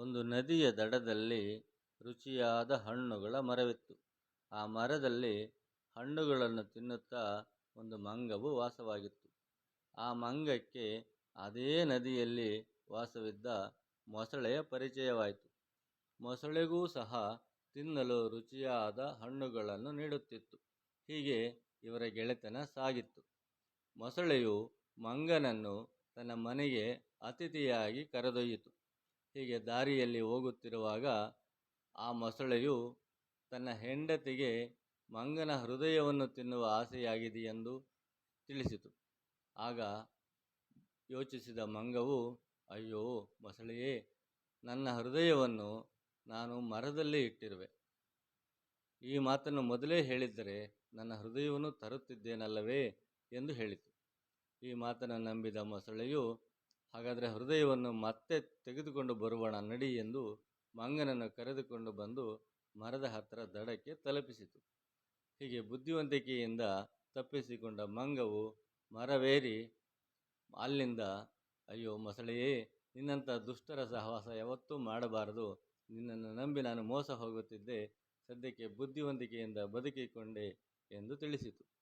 ಒಂದು ನದಿಯ ದಡದಲ್ಲಿ ರುಚಿಯಾದ ಹಣ್ಣುಗಳ ಮರವಿತ್ತು. ಆ ಮರದಲ್ಲಿ ಹಣ್ಣುಗಳನ್ನು ತಿನ್ನುತ್ತಾ ಒಂದು ಮಂಗವು ವಾಸವಾಗಿತ್ತು. ಆ ಮಂಗಕ್ಕೆ ಅದೇ ನದಿಯಲ್ಲಿ ವಾಸವಿದ್ದ ಮೊಸಳೆಯ ಪರಿಚಯವಾಯಿತು. ಮೊಸಳೆಗೂ ಸಹ ತಿನ್ನಲು ರುಚಿಯಾದ ಹಣ್ಣುಗಳನ್ನು ನೀಡುತ್ತಿತ್ತು. ಹೀಗೆ ಇವರ ಗೆಳೆತನ ಸಾಗಿತ್ತು. ಮೊಸಳೆಯು ಮಂಗನನ್ನು ತನ್ನ ಮನೆಗೆ ಅತಿಥಿಯಾಗಿ ಕರೆದೊಯ್ಯಿತು. ಹೀಗೆ ದಾರಿಯಲ್ಲಿ ಹೋಗುತ್ತಿರುವಾಗ ಆ ಮೊಸಳೆಯು ತನ್ನ ಹೆಂಡತಿಗೆ ಮಂಗನ ಹೃದಯವನ್ನು ತಿನ್ನುವ ಆಸೆಯಾಗಿದೆಯೆಂದು ತಿಳಿಸಿತು. ಆಗ ಯೋಚಿಸಿದ ಮಂಗವು, ಅಯ್ಯೋ ಮೊಸಳೆಯೇ, ನನ್ನ ಹೃದಯವನ್ನು ನಾನು ಮರದಲ್ಲಿ ಇಟ್ಟಿರುವೆ. ಈ ಮಾತನ್ನು ಮೊದಲೇ ಹೇಳಿದ್ದರೆ ನನ್ನ ಹೃದಯವನ್ನು ತರುತ್ತಿದ್ದೇನಲ್ಲವೇ? ಎಂದು ಹೇಳಿತು. ಈ ಮಾತನ್ನು ನಂಬಿದ ಮೊಸಳೆಯು ಹಾಗಾದರೆ ಹೃದಯವನ್ನು ಮತ್ತೆ ತೆಗೆದುಕೊಂಡು ಬರುವಣ ನಡಿ ಎಂದು ಮಂಗನನ್ನು ಕರೆದುಕೊಂಡು ಬಂದು ಮರದ ಹತ್ತಿರ ದಡಕ್ಕೆ ತಲುಪಿಸಿತು. ಹೀಗೆ ಬುದ್ಧಿವಂತಿಕೆಯಿಂದ ತಪ್ಪಿಸಿಕೊಂಡ ಮಂಗವು ಮರವೇರಿ ಅಲ್ಲಿಂದ, ಅಯ್ಯೋ ಮೊಸಳೆಯೇ ನಿನ್ನಂಥ ದುಷ್ಟರ ಸಹವಾಸ ಯಾವತ್ತೂ ಮಾಡಬಾರದು. ನಿನ್ನನ್ನು ನಂಬಿ ನಾನು ಮೋಸ ಹೋಗುತ್ತಿದ್ದೆ. ಸದ್ಯಕ್ಕೆ ಬುದ್ಧಿವಂತಿಕೆಯಿಂದ ಬದುಕಿಕೊಂಡೆ ಎಂದು ತಿಳಿಸಿತು.